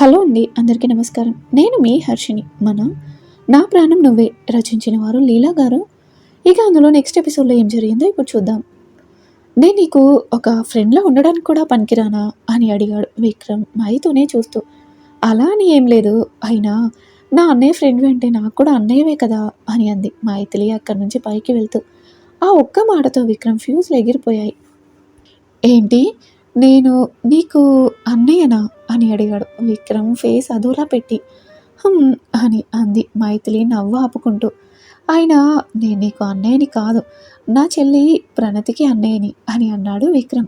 Hello అండి అందరికీ నమస్కారం. నేను మీ హర్షిని మన నా ప్రాణం నువ్వే రచించిన వారు లీలా గారు. ఇక అందులో నెక్స్ట్ ఎపిసోడ్లో ఏం జరిగిందో ఇప్పుడు చూద్దాం. నేను నీకు ఒక ఫ్రెండ్లో ఉండడానికి కూడా పనికిరానా అని అడిగాడు విక్రమ్ మైతోనే చూస్తూ. అలా అని ఏం లేదు. అయినా నా అన్నయ్య ఫ్రెండ్ అంటే నాకు కూడా అన్నయ్యవే కదా అని అంది మైథిలి అక్కడి నుంచి పైకి వెళ్తూ. ఆ ఒక్క మాటతో విక్రమ్ ఫ్యూజ్లు ఎగిరిపోయాయి. ఏంటి? నేను నీకు అన్నయ్యనా అని అడిగాడు. విక్రమ్ ఫేస్ అదోలా పెట్టి. "హమ్" అని అంది మైథిలి నవ్వు ఆపుకుంటూ. ఆయన నేను నీకు అన్నయ్యని కాదు. నా చెల్లి ప్రణతికి అన్నయ్యని అని అన్నాడు విక్రమ్.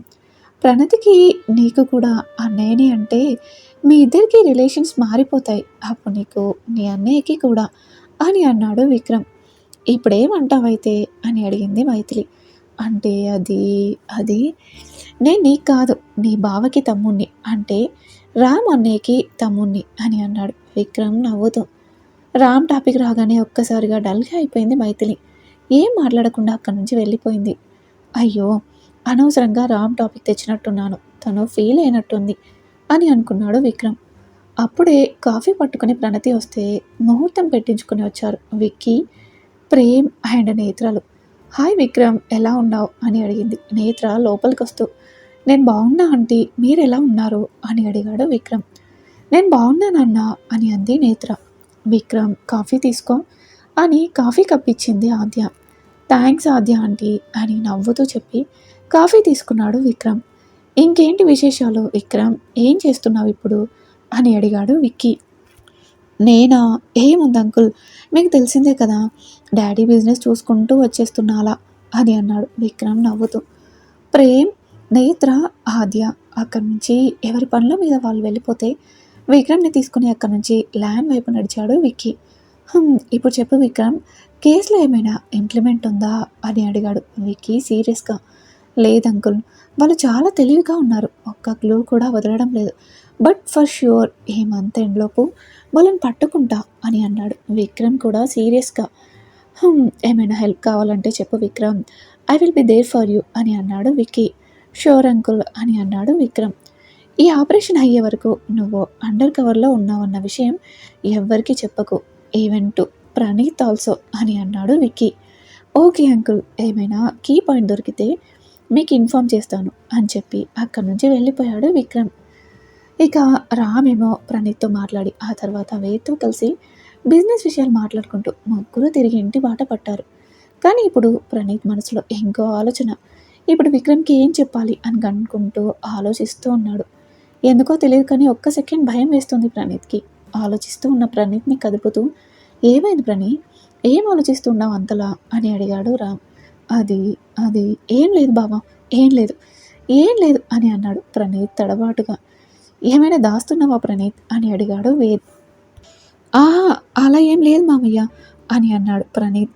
ప్రణతికి నీకు కూడా అన్నయ్యని అంటే మీ ఇద్దరికి రిలేషన్స్ మారిపోతాయి. అప్పుడు నీకు నీ అన్నయ్యకి కూడా అని అన్నాడు విక్రమ్. ఇప్పుడేమంటావైతే అని అడిగింది మైథిలి. అంటే అది అది నేను నీకు కాదు నీ బావకి తమ్ముణ్ణి. అంటే రామ్ అన్నయ్యకి తమ్ముణ్ణి అని అన్నాడు. విక్రమ్ నవ్వుతూ. రామ్ టాపిక్ రాగానే ఒక్కసారిగా డల్గా అయిపోయింది మైథిలి. ఏం మాట్లాడకుండా అక్కడి నుంచి వెళ్ళిపోయింది. అయ్యో అనవసరంగా రామ్ టాపిక్ తెచ్చినట్టున్నాను. తను ఫీల్ అయినట్టుంది అని అనుకున్నాడు విక్రమ్. అప్పుడే కాఫీ పట్టుకుని ప్రణతి వస్తే ముహూర్తం పెట్టించుకుని వచ్చారు. విక్కీ ప్రేమ్ అండ్ నేత్రాలు. హాయ్ విక్రమ్ ఎలా ఉన్నావు? అని అడిగింది. నేత్ర లోపలికి వస్తూ నేను బాగున్నా ఆంటీ మీరు ఎలా ఉన్నారు? అని అడిగాడు విక్రమ్. నేను బాగున్నానన్నా అని అంది నేత్ర. విక్రమ్ కాఫీ తీసుకో అని కాఫీ కప్పించింది ఆద్య. థ్యాంక్స్ ఆద్య ఆంటీ అని నవ్వుతూ చెప్పి కాఫీ తీసుకున్నాడు విక్రమ్. ఇంకేంటి విశేషాలు విక్రమ్? ఏం చేస్తున్నావు ఇప్పుడు? అని అడిగాడు విక్కీ. నేనా? ఏముంది అంకుల్? మీకు తెలిసిందే కదా డాడీ బిజినెస్ చూసుకుంటూ వచ్చేస్తున్నా అలా అని అన్నాడు విక్రమ్ నవ్వుతూ. ప్రేమ్ నేత్ర ఆద్య అక్కడి నుంచి ఎవరి పనుల మీద వాళ్ళు వెళ్ళిపోతే విక్రమ్ని తీసుకుని అక్కడి నుంచి ల్యాండ్ వైపు నడిచాడు విక్కీ. "హమ్, ఇప్పుడు చెప్పు విక్రమ్ కేసులో ఏమైనా ఇంప్లిమెంట్ ఉందా? అని అడిగాడు విక్కీ సీరియస్గా. లేదు అంకుల్ వాళ్ళు చాలా తెలివిగా ఉన్నారు ఒక్క క్లూ కూడా వదలడం లేదు. బట్ ఫర్ ష్యూర్ ఈ మంత్ ఎండ్లోపు వాళ్ళని పట్టుకుంటా అని అన్నాడు. విక్రమ్ కూడా సీరియస్గా "హమ్, ఏమైనా హెల్ప్ కావాలంటే చెప్పు Vikram. I will be there for you అని అన్నాడు విక్కీ. షూర్ అంకుల్ అని అన్నాడు విక్రమ్. ఈ ఆపరేషన్ అయ్యే వరకు నువ్వు అండర్ కవర్లో ఉన్నావన్న విషయం ఎవ్వరికీ చెప్పకు. ఈవెన్ టు ప్రణీత్ ఆల్సో అని అన్నాడు విక్కీ. ఓకే అంకుల్ ఏమైనా కీ పాయింట్ దొరికితే మీకు ఇన్ఫామ్ చేస్తాను అని చెప్పి అక్కడి నుంచి వెళ్ళిపోయాడు విక్రమ్. ఇక రామేమో ప్రణీత్తో మాట్లాడి ఆ తర్వాత వేద్తో కలిసి బిజినెస్ విషయాలు మాట్లాడుకుంటూ ముగ్గురు తిరిగి ఇంటి బాట పట్టారు. కానీ ఇప్పుడు ప్రణీత్ మనసులో ఇంకో ఆలోచన. ఇప్పుడు విక్రమ్కి ఏం చెప్పాలి అని అనుకుంటూ ఆలోచిస్తూ ఉన్నాడు. ఎందుకో తెలియదు కానీ ఒక్క సెకండ్ భయం వేస్తుంది ప్రణీత్కి. ఆలోచిస్తూ ఉన్న ప్రణీత్ని కదుపుతూ ఏమైంది ప్రణీత్ ఏం ఆలోచిస్తున్నావు అంతలా? అని అడిగాడు రామ్. అది అది ఏం లేదు బావా ఏం లేదు ఏం లేదు అని అన్నాడు ప్రణీత్ తడబాటుగా. ఏమైనా దాస్తున్నావా ప్రణీత్? అని అడిగాడు వేద్. ఆహా అలా ఏం లేదు మామయ్య అని అన్నాడు ప్రణీత్.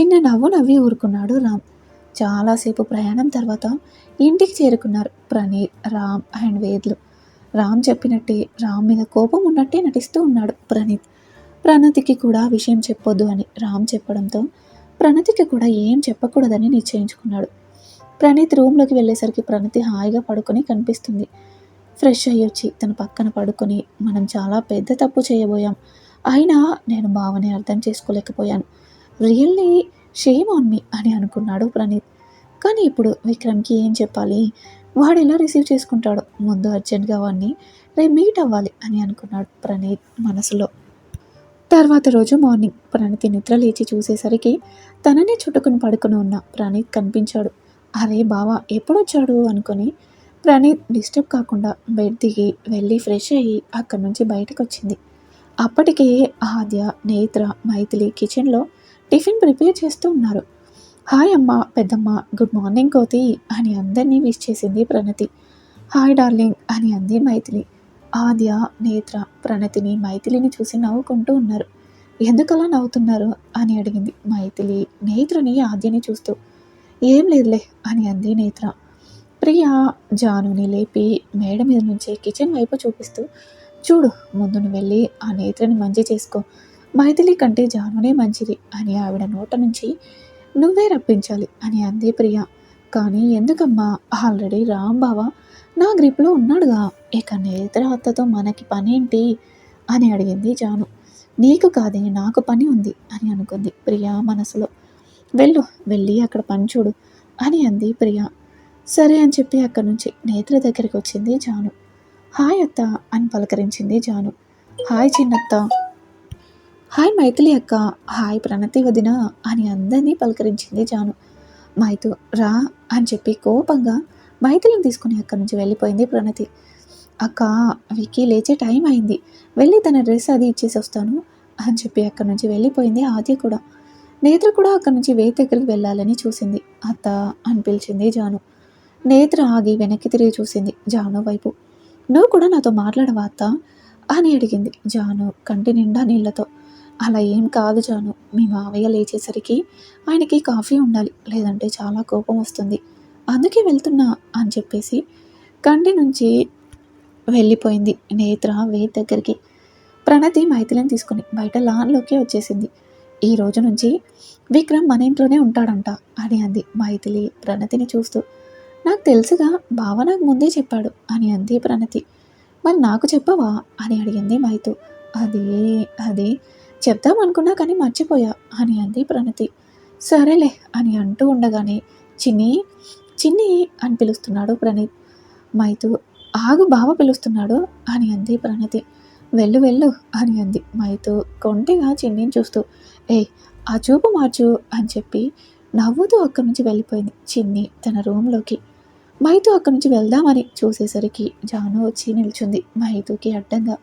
చిన్న నవ్వు నవ్వి ఊరుకున్నాడు రామ్. చాలాసేపు ప్రయాణం తర్వాత ఇంటికి చేరుకున్నారు ప్రణీత్ రామ్ అండ్ వేద్లు. రామ్ చెప్పినట్టే రామ్ మీద కోపం ఉన్నట్టే నటిస్తూ ఉన్నాడు ప్రణీత్. ప్రణతికి కూడా విషయం చెప్పొద్దు అని రామ్ చెప్పడంతో ప్రణతికి కూడా ఏం చెప్పకూడదని నిశ్చయించుకున్నాడు. ప్రణీత్ రూమ్లోకి వెళ్ళేసరికి ప్రణతి హాయిగా పడుకొని కనిపిస్తుంది. ఫ్రెష్ అయ్యి వచ్చి తన పక్కన పడుకొని మనం చాలా పెద్ద తప్పు చేయబోయాం. అయినా నేను బావని అర్థం చేసుకోలేకపోయాను. రియల్లీ షేమ్ ఆన్ మీ అని అనుకున్నాడు ప్రణీత్. కానీ ఇప్పుడు విక్రమ్కి ఏం చెప్పాలి? వాడు ఎలా రిసీవ్ చేసుకుంటాడో ముందు అర్జెంట్గా వాడిని రేపు మీట్ అవ్వాలి అని అనుకున్నాడు ప్రణీత్ మనసులో. తర్వాత రోజు మార్నింగ్ ప్రణీత్ నిద్ర లేచి చూసేసరికి తననే చుట్టుకుని పడుకుని ఉన్న ప్రణీత్ కనిపించాడు. అరే బావా ఎప్పుడొచ్చాడు? అనుకొని ప్రణీత్ డిస్టర్బ్ కాకుండా బెడ్ దిగి వెళ్ళి ఫ్రెష్ అయ్యి అక్కడి నుంచి బయటకు వచ్చింది అప్పటికే ఆద్య నేత్ర మైథిలి కిచెన్లో టిఫిన్ ప్రిపేర్ చేస్తూ ఉన్నారు. హాయ్ అమ్మ పెద్దమ్మ గుడ్ మార్నింగ్ కోతి అని అందరినీ విష్ చేసింది ప్రణతి. హాయ్ డార్లింగ్ అని అంది మైథిలి. ఆద్య నేత్ర ప్రణతిని మైథిలిని చూసి నవ్వుకుంటూ ఉన్నారు. ఎందుకలా నవ్వుతున్నారు? అని అడిగింది మైథిలి నేత్రని ఆద్యని చూస్తూ. ఏం లేదులే అని అంది నేత్ర. ప్రియా జానుని లేపి మేడ మీద నుంచి కిచెన్ వైపు చూపిస్తూ చూడు ముందును వెళ్ళి ఆ నేత్రని మంచి చేసుకో. మైథిలి కంటే జానునే మంచిది అని ఆవిడ నోట నుంచి నువ్వే రప్పించాలి అని అంది ప్రియ. కానీ ఎందుకమ్మా? ఆల్రెడీ రాంబావ నా గ్రిప్లో ఉన్నాడుగా. ఇక నేత్ర అత్తతో మనకి పనేంటి? అని అడిగింది జాను. నీకు కాదే నాకు పని ఉంది అని అనుకుంది ప్రియా మనసులో. వెళ్ళు వెళ్ళి అక్కడ పని చూడు అని అంది ప్రియా. సరే అని చెప్పి అక్కడి నుంచి నేత్ర దగ్గరికి వచ్చింది జాను. హాయ్ అత్త అని పలకరించింది జాను. హాయ్ చిన్నత్త. హాయ్ మైథిలి అక్క. హాయ్ ప్రణతి వదిన అని అందరినీ పలకరించింది జాను. మైతు రా అని చెప్పి కోపంగా మైథిలిని తీసుకుని అక్కడి నుంచి వెళ్ళిపోయింది ప్రణతి. అక్క వికీ లేచే టైం అయింది. వెళ్ళి తన డ్రెస్ అది ఇచ్చేసి వస్తాను అని చెప్పి అక్కడి నుంచి వెళ్ళిపోయింది ఆద్య కూడా. నేత్ర కూడా అక్కడి నుంచి వేయి దగ్గరికి వెళ్ళాలని చూసింది. అత్త అని పిలిచింది జాను. నేత్ర ఆగి వెనక్కి తిరిగి చూసింది జాను వైపు. నువ్వు కూడా నాతో మాట్లాడవా అత్త? అని అడిగింది జాను కంటి నిండా నీళ్ళతో అలా ఏం కాదు జాను. మీ మావయ్య లేచేసరికి ఆయనకి కాఫీ ఉండాలి లేదంటే చాలా కోపం వస్తుంది. అందుకే వెళ్తున్నా అని చెప్పేసి కంటి నుంచి వెళ్ళిపోయింది నేత్ర వేద్ దగ్గరికి. ప్రణతి మైథిలిని తీసుకుని బయట లాన్లోకి వచ్చేసింది. ఈ రోజు నుంచి విక్రమ్ మన ఇంట్లోనే ఉంటాడంట అని అంది మైథిలి ప్రణతిని చూస్తూ. నాకు తెలుసుగా బావ నాకు ముందే చెప్పాడు అని అంది ప్రణతి. మరి నాకు చెప్పవా? అని అడిగింది మైతు. అది అది చెప్దామనుకున్నా కానీ మర్చిపోయా అని అంది ప్రణతి. సరేలే అని అంటూ ఉండగానే చిన్ని చిన్ని అని పిలుస్తున్నాడు ప్రణీత్. మైతు ఆగు బావ పిలుస్తున్నాడు అని అంది ప్రణతి. వెళ్ళు వెళ్ళు అని అంది మైతు. కొంటిగా చిన్నిని చూస్తూ ఏ ఆ చూపు మార్చు అని చెప్పి నవ్వుతూ అక్కడి నుంచి వెళ్ళిపోయింది చిన్ని తన రూమ్లోకి. మైతు అక్కడి నుంచి వెళ్దామని చూసేసరికి జాను వచ్చి నిల్చుంది. మైతుకి అడ్డంగా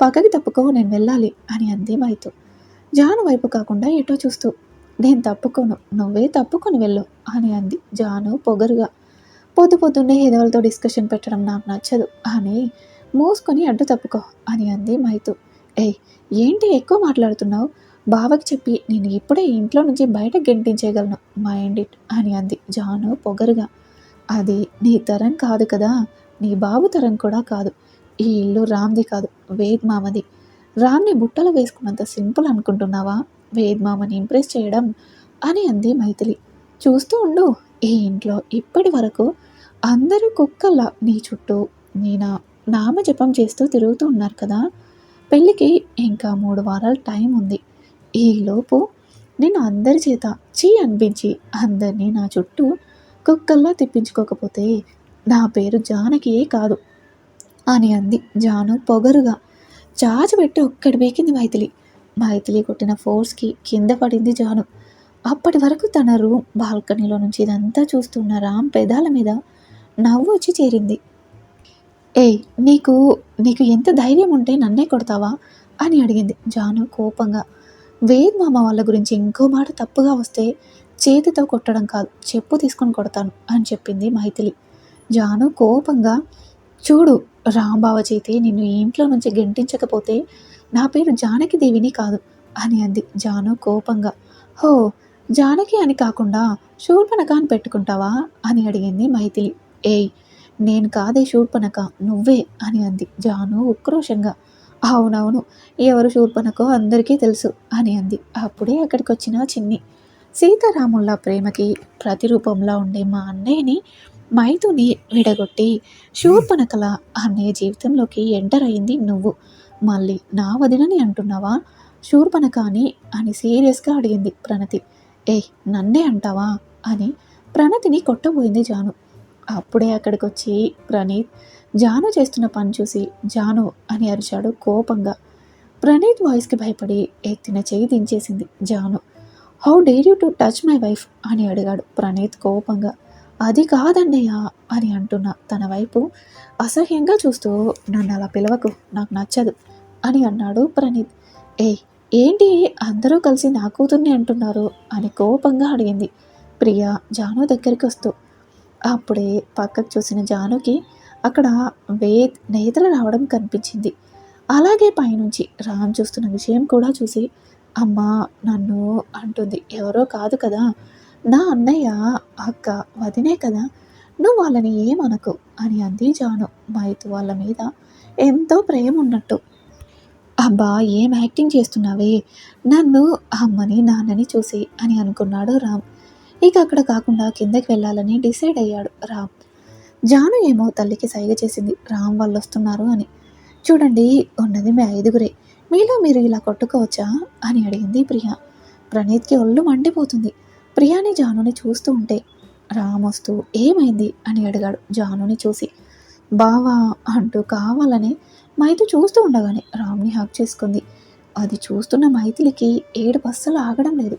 పక్కకి తప్పుకో నేను వెళ్ళాలి అని అంది మైతు జాను వైపు కాకుండా ఎటో చూస్తూ నేను తప్పుకోను నువ్వే తప్పుకొని వెళ్ళు అని అంది జాను పొగరుగా. పొద్దు పొద్దున్నే ఎదవలతో డిస్కషన్ పెట్టడం నాకు నచ్చదు అని మూసుకొని అడ్డు తప్పుకో అని అంది మైతు ఏయ్ ఏంటి ఎక్కువ మాట్లాడుతున్నావు? బావకి చెప్పి నేను ఇప్పుడే ఇంట్లో నుంచి బయట గెంటించేయగలను మైండ్ ఇట్ అని అంది జాను పొగరుగా. అది నీ తరం కాదు కదా. నీ బాబు తరం కూడా కాదు. ఈ ఇల్లు రామ్ది కాదు వేద్ మామది. రామ్ని బుట్టలు వేసుకున్నంత సింపుల్ అనుకుంటున్నావా? వేద్ మామని ఇంప్రెస్ చేయడం అని అంది మైథిలి. చూస్తూ ఉండు ఈ ఇంట్లో ఇప్పటి వరకు అందరూ కుక్కల్లా నీ చుట్టూ నేను నామజపం చేస్తూ తిరుగుతూ ఉన్నారు కదా. పెళ్ళికి ఇంకా మూడు వారాల టైం ఉంది. ఈలోపు నేను అందరి చేత చీ అనిపించి అందరినీ నా చుట్టూ కుక్కల్లా తిప్పించుకోకపోతే నా పేరు జానకియే కాదు అని అంది జాను పొగరుగా. చాచి పెట్టి ఒక్కడి బీకింది మైథిలి. మైథిలి కొట్టిన ఫోర్స్కి కింద పడింది జాను. అప్పటి వరకు తన రూమ్ బాల్కనీలో నుంచి ఇదంతా చూస్తున్న రామ్ పెదాల మీద నవ్వు వచ్చి చేరింది. ఏయ్ నీకు నీకు ఎంత ధైర్యం ఉంటే నన్నే కొడతావా? అని అడిగింది జాను కోపంగా. వేద్ మామ వాళ్ళ గురించి ఇంకో మాట తప్పుగా వస్తే చేతితో కొట్టడం కాదు చెప్పు తీసుకొని కొడతాను అని చెప్పింది మైథిలి. జాను కోపంగా చూడు రాంబావ చేతి నిన్ను ఇంట్లో నుంచి గెంటించకపోతే నా పేరు జానకి దేవిని కాదు అని అంది జాను కోపంగా. హో జానకి అని కాకుండా శూర్పణక అని పెట్టుకుంటావా అని అడిగింది మైథిలి. ఏయ్ నేను కాదే శూర్పణక నువ్వే అని అంది జాను ఉక్రోషంగా. అవునవును ఎవరు శూర్పణకో అందరికీ తెలుసు అని అంది. అప్పుడే అక్కడికి వచ్చిన చిన్ని. సీతారాముల ప్రేమకి ప్రతిరూపంలా ఉండే మా అన్నయ్యని మైతుని విడగొట్టి శూర్పణకల అన్నయ్య జీవితంలోకి ఎంటర్ అయింది నువ్వు. మళ్ళీ నా వదినని అంటున్నావా? శూర్పణక అని అని సీరియస్గా అడిగింది ప్రణతి. ఏ నన్నే అంటావా? అని ప్రణతిని కొట్టబోయింది జాను. అప్పుడే అక్కడికి వచ్చి ప్రణీత్ జాను చేస్తున్న పని చూసి జాను అని అరిచాడు కోపంగా. ప్రణీత్ వాయిస్కి భయపడి ఎత్తిన చేయి దించేసింది Janu. How dare you to touch my wife అని అడిగాడు ప్రణీత్ కోపంగా. అది కాదన్నయ్య అని అంటున్న తన వైపు అసహ్యంగా చూస్తూ నన్ను అలా పిలవకు నాకు నచ్చదు అని అన్నాడు ప్రణీత్. ఏ ఏంటి? అందరూ కలిసి నా కూతుర్ని అంటున్నారు అని కోపంగా అడిగింది. ప్రియా జాను దగ్గరికి వస్తూ అప్పుడే పక్కకు చూసిన జానుకి అక్కడ వేద్ నేత్ర రావడం కనిపించింది. అలాగే పైనుంచి రామ్ చూస్తున్న విషయం కూడా చూసి అమ్మా నన్ను అంటుంది. ఎవరో కాదు కదా. నా అన్నయ్య అక్క వదినే కదా. నువ్వు వాళ్ళని ఏమనకు? అని అంది జాను. మైతు వాళ్ళ మీద ఎంతో ప్రేమ ఉన్నట్టు అబ్బా ఏం యాక్టింగ్ చేస్తున్నావే? నన్ను అమ్మని నాన్నని చూసి అని అనుకున్నాడు రామ్. ఇక అక్కడ కాకుండా కిందకి వెళ్ళాలని డిసైడ్ అయ్యాడు రామ్. జాను ఏమో తల్లికి సైగ చేసింది. రామ్ వాళ్ళు వస్తున్నారు అని. చూడండి ఉన్నది మీ ఐదుగురే. మీలో మీరు ఇలా కొట్టుకోవచ్చా? అని అడిగింది ప్రియా. ప్రణీత్కి ఒళ్ళు మండిపోతుంది. ప్రియాని జానుని చూస్తూ ఉంటే రామ్ వస్తూ ఏమైంది? అని అడిగాడు జానుని చూసి. బావా అంటూ కావాలని మైతి చూస్తూ ఉండగానే రామ్ని హక్ చేసుకుంది. అది చూస్తున్న మైథిలికి ఏడు బస్సులు ఆగడం లేదు.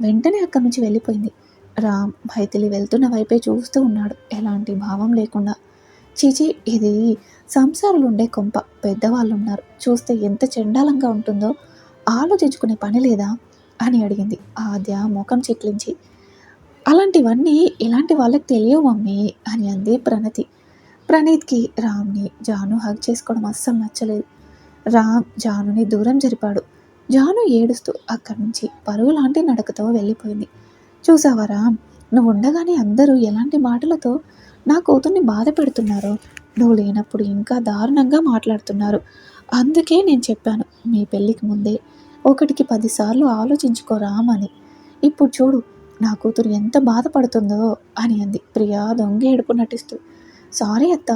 వెంటనే అక్కడి నుంచి వెళ్ళిపోయింది. రామ్ మైథిలి వెళ్తున్న వైపే చూస్తూ ఉన్నాడు. ఎలాంటి భావం లేకుండా. చీచి ఇది సంసారాలు ఉండే కొంప. పెద్దవాళ్ళు ఉన్నారు చూస్తే ఎంత చండాలంగా ఉంటుందో ఆలోచించుకునే పని లేదా? అని అడిగింది. ఆద్య ముఖం చిట్లించి అలాంటివన్నీ ఇలాంటి వాళ్ళకి తెలియవు మమ్మీ అని అంది ప్రణతి. ప్రణీత్కి రామ్ని జాను హగ్ చేసుకోవడం అస్సలు నచ్చలేదు. రామ్ జానుని దూరం జరిపాడు. జాను ఏడుస్తూ అక్కడి నుంచి పరుగు లాంటి నడకతో వెళ్ళిపోయింది. చూసావా రామ్ నువ్వు ఉండగానే అందరూ ఎలాంటి మాటలతో నా కూతుర్ని బాధ పెడుతున్నారు. నువ్వు లేనప్పుడు ఇంకా దారుణంగా మాట్లాడుతున్నారు. అందుకే నేను చెప్పాను మీ పెళ్ళికి ముందే ఒకటికి పదిసార్లు ఆలోచించుకోరామని ఇప్పుడు చూడు నా కూతురు ఎంత బాధపడుతుందో అని అంది. ప్రియా దొంగ ఏడుపు నటిస్తూ సారీ అత్త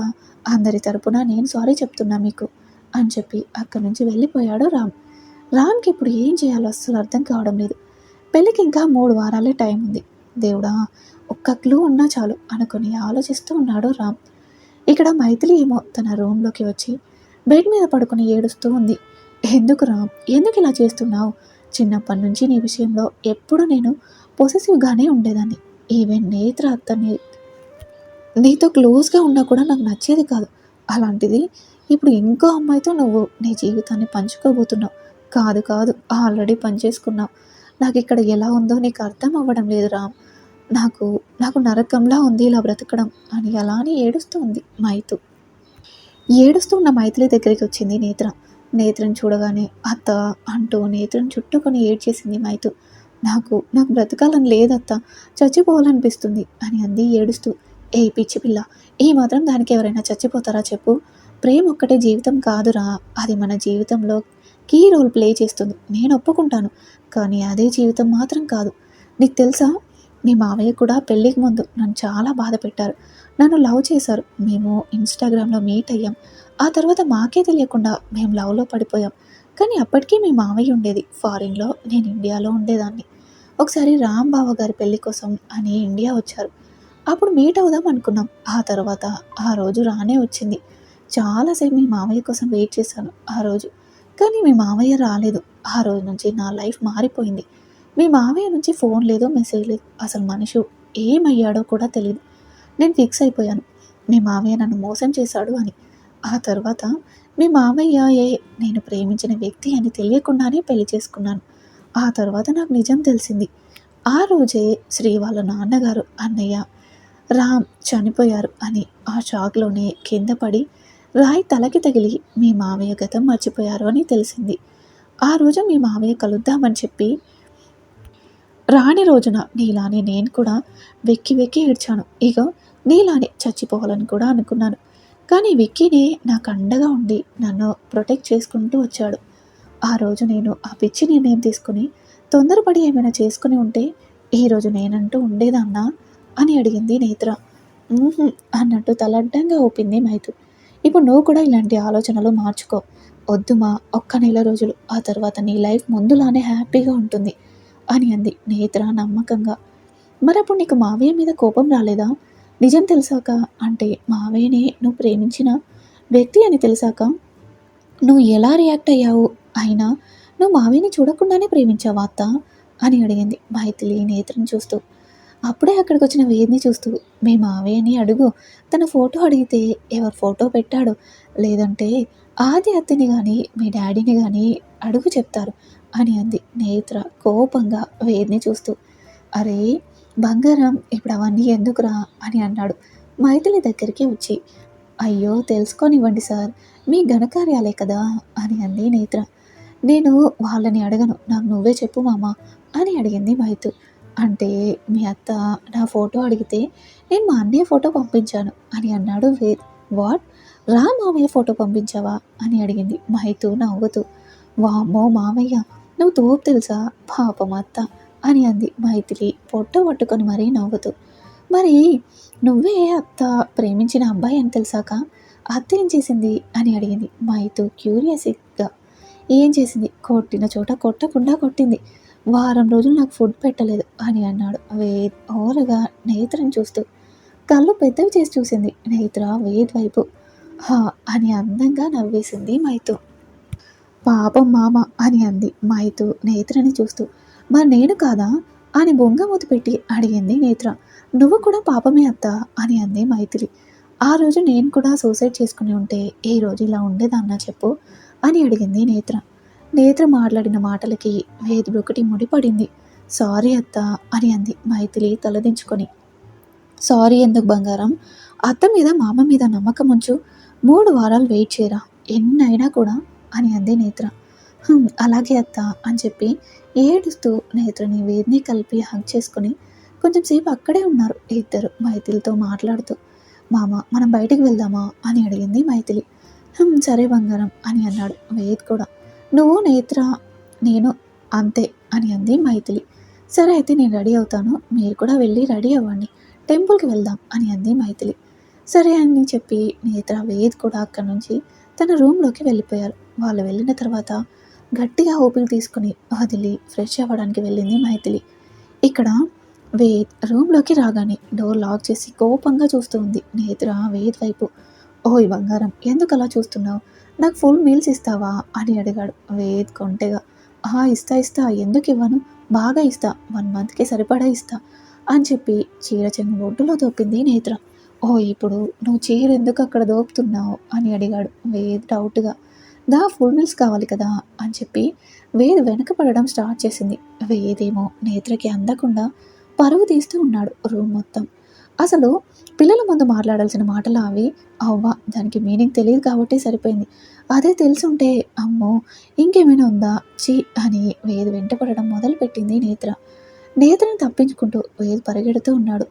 అందరి తరపున నేను సారీ చెప్తున్నా మీకు అని చెప్పి అక్కడి నుంచి వెళ్ళిపోయాడు రామ్. రామ్కి ఇప్పుడు ఏం చేయాలో అస్సలు అర్థం కావడం లేదు. పెళ్ళికి ఇంకా మూడు వారాలే టైం ఉంది. దేవుడా ఒక్క క్లూ ఉన్నా చాలు అనుకుని ఆలోచిస్తూ ఉన్నాడు రామ్. ఇక్కడ మైథిలి ఏమో తన రూమ్లోకి వచ్చి బెడ్ మీద పడుకుని ఏడుస్తూ ఉంది. ఎందుకు రామ్? ఎందుకు ఇలా చేస్తున్నావు? చిన్నప్పటి నుంచి నీ విషయంలో ఎప్పుడు నేను పొసెసివ్గానే ఉండేదాన్ని. ఈవెన్ నేత్ర అతన్ని నీతో క్లోజ్గా ఉన్నా కూడా నాకు నచ్చేది కాదు. అలాంటిది ఇప్పుడు ఇంకో అమ్మాయితో నువ్వు నీ జీవితాన్ని పంచుకోబోతున్నావు. కాదు కాదు ఆల్రెడీ పనిచేసుకున్నావు. నాకు ఇక్కడ ఎలా ఉందో నీకు అర్థం అవ్వడం లేదు రామ్. నాకు నాకు నరకంలా ఉంది ఇలా బ్రతకడం అని అలానే ఏడుస్తూ ఉంది మైతు. ఏడుస్తూ ఉన్న మైథిలి దగ్గరికి వచ్చింది నేత్ర. నేత్రం చూడగానే అత్త అంటూ నేత్రం చుట్టుకొని ఏడ్చేసింది మైతు. నాకు నాకు బ్రతకాలని లేదత్త చచ్చిపోవాలనిపిస్తుంది అని అంది ఏడుస్తూ. ఏ పిచ్చి పిల్ల ఈ మాత్రం దానికి ఎవరైనా చచ్చిపోతారా చెప్పు. ప్రేమ ఒక్కటే జీవితం కాదురా అది మన జీవితంలో కీ రోల్ ప్లే చేస్తుంది. నేను ఒప్పుకుంటాను కానీ అదే జీవితం మాత్రం కాదు. నీకు తెలుసా మీ మావయ్య కూడా పెళ్ళికి ముందు నన్ను చాలా బాధ పెట్టారు. నన్ను లవ్ చేశారు. మేము ఇన్స్టాగ్రామ్లో మీట్ అయ్యాం. ఆ తర్వాత మాకే తెలియకుండా మేము లవ్లో పడిపోయాం. కానీ అప్పటికీ మీ మావయ్య ఉండేది. ఫారిన్లో నేను ఇండియాలో ఉండేదాన్ని. ఒకసారి రామ్ బావ గారి పెళ్ళి కోసం అని ఇండియా వచ్చారు. అప్పుడు మీట్ అవుదాం అనుకున్నాం. ఆ తర్వాత ఆ రోజు రానే వచ్చింది. చాలాసేపు మీ మావయ్య కోసం వెయిట్ చేశాను ఆ రోజు. కానీ మీ మావయ్య రాలేదు. ఆ రోజు నుంచి నా లైఫ్ మారిపోయింది. మీ మామయ్య నుంచి ఫోన్ లేదు మెసేజ్ లేదు అసలు మనిషి ఏమయ్యాడో కూడా తెలియదు నేను ఫిక్స్ అయిపోయాను. మీ మామయ్య నన్ను మోసం చేశాడు అని. ఆ తర్వాత మీ మామయ్య ఏ నేను ప్రేమించిన వ్యక్తి అని తెలియకుండానే పెళ్ళి చేసుకున్నాను. ఆ తర్వాత నాకు నిజం తెలిసింది. ఆ రోజే శ్రీ వాళ్ళ నాన్నగారు అన్నయ్య రామ్ చనిపోయారు అని ఆ షాక్లోనే కింద పడి రాయి తలకి తగిలి మీ మావయ్య గతం మర్చిపోయారు అని తెలిసింది. ఆ రోజు మీ మావయ్య కలుద్దామని చెప్పి రాని రోజున నీలానే నేను కూడా వెక్కి వెక్కి ఏడ్చాను. ఇక నీలానే చచ్చిపోవాలని కూడా అనుకున్నాను. కానీ విక్కీనే నాకు అండగా ఉండి నన్ను ప్రొటెక్ట్ చేసుకుంటూ వచ్చాడు. ఆ రోజు నేను ఆ పిచ్చి నిర్ణయం తీసుకుని తొందరపడి ఏమైనా చేసుకుని ఉంటే ఈరోజు నేనంటూ ఉండేదన్నా అని అడిగింది నేత్ర. అన్నట్టు తలడ్డంగా ఊపింది మైతు ఇప్పుడు నువ్వు కూడా ఇలాంటి ఆలోచనలు మార్చుకో. వద్దుమా ఒక్క నెల రోజులు. ఆ తర్వాత నీ లైఫ్ ముందులానే హ్యాపీగా ఉంటుంది. అని అంది నేత్ర నమ్మకంగా. మరప్పుడు నీకు మావయ్య మీద కోపం రాలేదా? నిజం తెలిసాక? అంటే మావయ్యనే నువ్వు ప్రేమించిన వ్యక్తి అని తెలిసాక? నువ్వు ఎలా రియాక్ట్ అయ్యావు? అయినా నువ్వు మావయ్యని చూడకుండానే ప్రేమించావా అత్త? అని అడిగింది మైథిలి నేత్రం చూస్తూ. అప్పుడే అక్కడికి వచ్చిన వేదిని చూస్తూ. మీ మావయ్యని అడుగు. తన ఫోటో అడిగితే ఎవరు ఫోటో పెట్టాడు? లేదంటే ఆది అత్తని కానీ మీ డాడీని కానీ అడుగు చెప్తారు. అని అంది నేత్ర కోపంగా వేదిని చూస్తూ. అరే బంగారం ఇప్పుడు అవన్నీ ఎందుకురా అని అన్నాడు. మైథిలి దగ్గరికి వచ్చి అయ్యో తెలుసుకోనివ్వండి సార్ మీ ఘనకార్యాలే కదా అని అంది నేత్ర. నేను వాళ్ళని అడగను నాకు నువ్వే చెప్పు మామ అని అడిగింది మైతు. అంటే మీ అత్త నా ఫోటో అడిగితే నేను మా అన్నయ్య ఫోటో పంపించాను అని అన్నాడు వేద్ వాట్? రా మామయ్య ఫోటో పంపించావా అని అడిగింది మైతు నవ్వుతూ. వామ్మో మామయ్య నువ్వు తోపు తెలుసా? పాపం అత్త అని అంది మైథిలి. పొట్ట పట్టుకొని మరీ నవ్వుతూ. మరి నువ్వే అత్త ప్రేమించిన అబ్బాయి అని తెలిసాక? అత్త ఏం చేసింది? అని అడిగింది. మైతు క్యూరియస్గా ఏం చేసింది? కొట్టిన చోట కొట్టకుండా కొట్టింది. వారం రోజులు నాకు ఫుడ్ పెట్టలేదు అని అన్నాడు. వేద్ ఓరగా నేత్రని చూస్తూ. కళ్ళు పెద్దవి చేసి చూసింది. నేత్ర వేద్ వైపు. హా అని అందంగా నవ్వేసింది మైతు పాపం మామ అని అంది మైతు నేత్రని చూస్తూ. మరి నేను కాదా? అని బొంగమూతి పెట్టి అడిగింది నేత్ర. నువ్వు కూడా పాపమే అత్త? అని అంది మైథిలి. ఆ రోజు నేను కూడా సూసైడ్ చేసుకుని ఉంటే ఈ రోజు ఇలా ఉండేదన్నా చెప్పు? అని అడిగింది నేత్ర. నేత్ర మాట్లాడిన మాటలకి వేది ఒకటి ముడిపడింది. సారీ అత్త అని అంది మైథిలి తలదించుకొని. సారీ ఎందుకు బంగారం? అత్త మీద మామ మీద నమ్మకం ఉంచు. మూడు వారాలు వెయిట్ చేయరా. ఎన్నైనా కూడా అని అంది నేత్ర. అలాగే అత్త అని చెప్పి ఏడుస్తూ నేత్రని వేదిని కలిపి హగ్ చేసుకొని కొంచెం సేపు అక్కడే ఉన్నారు ఇద్దరు మైథిలితో మాట్లాడుతూ. మామ మనం బయటికి వెళ్దామా? అని అడిగింది మైథిలి. సరే బంగారం అని అన్నాడు వేద్ కూడా. నువ్వు నేత్ర నేను అంతే అని అంది మైథిలి. సరే అయితే నేను రెడీ అవుతాను. మీరు కూడా వెళ్ళి రెడీ అవ్వండి. టెంపుల్కి వెళ్దాం అని అంది మైథిలి. సరే అని చెప్పి నేత్ర వేద్ కూడా అక్కడి నుంచి తన రూమ్లోకి వెళ్ళిపోయారు. వాళ్ళు వెళ్ళిన తర్వాత గట్టిగా ఊపిరి తీసుకుని వదిలి ఫ్రెష్ అవ్వడానికి వెళ్ళింది మైథిలి. ఇక్కడ వేద్ రూమ్లోకి రాగానే డోర్ లాక్ చేసి కోపంగా చూస్తూ ఉంది. నేత్ర వేద్ వైపు ఓయ్ బంగారం ఎందుకు అలా చూస్తున్నావు? నాకు ఫుల్ మీల్స్ ఇస్తావా? అని అడిగాడు. వేద్ కొంటెగా ఆ ఇస్తా ఇస్తా ఎందుకు ఇవ్వను? బాగా ఇస్తా వన్ మంత్కి సరిపడా ఇస్తా అని చెప్పి చీర చెంగు ఒడ్డులో దోపింది నేత్ర. ఓ ఇప్పుడు నువ్వు చీర ఎందుకు అక్కడ దోపుతున్నావు? అని అడిగాడు. వేద్ డౌట్గా దా ఫుల్ మీల్స్ కావాలి కదా అని చెప్పి వేద్ వెనకపడడం స్టార్ట్ చేసింది. వేదేమో నేత్రకి అందకుండా పరుగు తీస్తూ ఉన్నాడు రూమ్ మొత్తం. అసలు పిల్లల ముందు మాట్లాడాల్సిన మాటలు అవి అవ్వ దానికి మీనింగ్ తెలియదు కాబట్టి సరిపోయింది. అదే తెలుసుంటే అమ్మో ఇంకేమైనా ఉందా? చీ అని వేద్ వెంటపడడం మొదలుపెట్టింది నేత్ర. నేత్రని తప్పించుకుంటూ వేద్ పరిగెడుతూ ఉన్నాడు.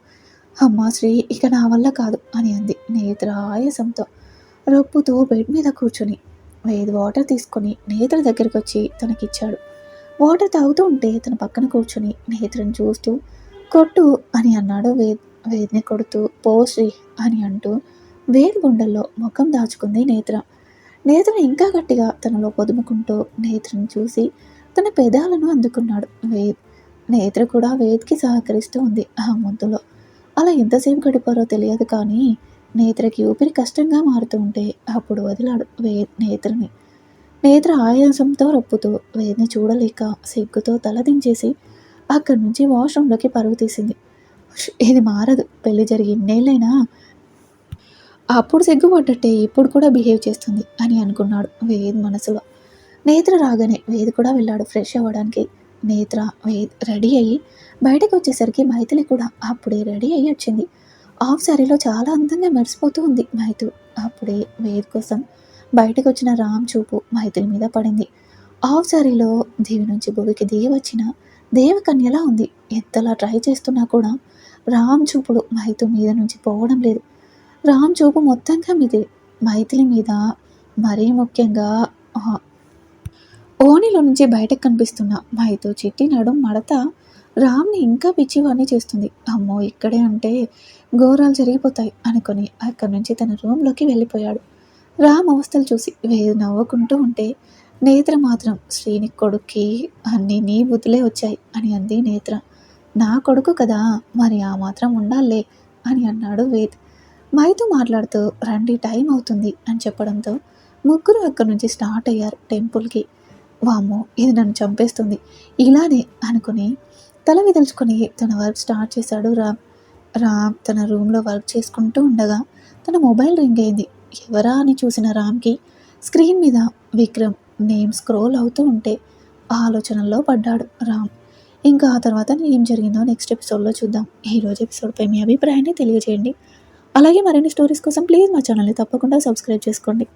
అమ్మా శ్రీ ఇక నా వల్ల కాదు అని అంది నేత్ర ఆయాసంతో. రొప్పుతూ బెడ్ మీద కూర్చొని. వేది వాటర్ తీసుకొని నేత్ర దగ్గరికి వచ్చి తనకిచ్చాడు. వాటర్ తాగుతూ ఉంటే తన పక్కన కూర్చొని నేత్రను చూస్తూ కొట్టు అని అన్నాడు వేద్ వేద్ని కొడుతూ. పోశ్రీ అని అంటూ వేద్ గుండెల్లో ముఖం దాచుకుంది నేత్ర. నేత్ర ఇంకా గట్టిగా తనలో పొదుముకుంటూ నేత్రను చూసి తన పెదాలను అందుకున్నాడు వేద్. నేత్ర కూడా వేద్కి సహకరిస్తూ ఉంది ఆ ముద్దులో. అలా ఎంతసేపు గడిపారో తెలియదు కానీ నేత్రకి ఊపిరి కష్టంగా మారుతూ ఉంటే అప్పుడు వదిలాడు వే నేత్రని. నేత్ర ఆయాసంతో రొప్పుతూ వేద్ని చూడలేక సిగ్గుతో తలదించేసి అక్కడి నుంచి వాష్రూమ్లోకి పరుగు తీసింది. ఇది మారదు. పెళ్ళి జరిగి ఇన్నేళ్ళైనా అప్పుడు సిగ్గుపడ్డట్టే ఇప్పుడు కూడా బిహేవ్ చేస్తుంది అని అనుకున్నాడు వేద్ మనసులో. నేత్ర రాగానే వేద్ కూడా వెళ్ళాడు ఫ్రెష్ అవ్వడానికి. నేత్ర వేద్ రెడీ అయ్యి బయటకు వచ్చేసరికి మైథిలి కూడా అప్పుడే రెడీ అయ్యి వచ్చింది. ఆఫ్ శారీలో చాలా అందంగా మెరిసిపోతూ ఉంది మైతు అప్పుడే వేద్ కోసం బయటకు వచ్చిన రామ్ చూపు మైతుల మీద పడింది. ఆఫ్ శారీలో దేవి నుంచి భూమికి దిగి వచ్చిన దేవకన్యలా ఉంది. ఎంతలా ట్రై చేస్తున్నా కూడా రామ్ చూపుడు మైతు మీద నుంచి పోవడం లేదు. రామ్ చూపు మొత్తంగా మీదే. మైథిలి మీద మరీ ముఖ్యంగా ఓనిలో ఓణిలో నుంచి బయటకు కనిపిస్తున్న మైతు చిట్టి నడుం మడత రామ్ని ఇంకా పిచ్చివాణ్ణి చేస్తుంది. అమ్మో ఇక్కడే అంటే ఘోరాలు జరిగిపోతాయి అనుకుని అక్కడి నుంచి తన రూమ్లోకి వెళ్ళిపోయాడు. రామ్ అవస్థలు చూసి వేరు నవ్వుకుంటూ ఉంటే నేత్ర మాత్రం శ్రీని కొడుక్కి అన్నీ నీ బుద్ధులే వచ్చాయి అని అంది నేత్ర. నా కొడుకు కదా మరి ఆ మాత్రం ఉండాలే అని అన్నాడు వేద్. మైతో మాట్లాడుతూ రండి టైం అవుతుంది అని చెప్పడంతో ముగ్గురు అక్కడి నుంచి స్టార్ట్ అయ్యారు టెంపుల్కి. వామ్మో ఇది నన్ను చంపేస్తుంది. ఇలానే అనుకుని తల విదల్చుకొని తన వర్క్ స్టార్ట్ చేశాడు రామ్. రామ్ తన రూమ్లో వర్క్ చేసుకుంటూ ఉండగా తన మొబైల్ రింగ్ అయింది. ఎవరా అని చూసిన రామ్కి స్క్రీన్ మీద విక్రమ్ నేమ్ స్క్రోల్ అవుతూ ఉంటే ఆలోచనల్లో పడ్డాడు రామ్. ఇంకా ఆ తర్వాత ఏం జరిగిందో నెక్స్ట్ ఎపిసోడ్లో చూద్దాం. ఈరోజు ఎపిసోడ్పై మీ అభిప్రాయాన్ని తెలియజేయండి. అలాగే మరిన్ని స్టోరీస్ కోసం ప్లీజ్ మా ఛానల్ని తప్పకుండా సబ్స్క్రైబ్ చేసుకోండి.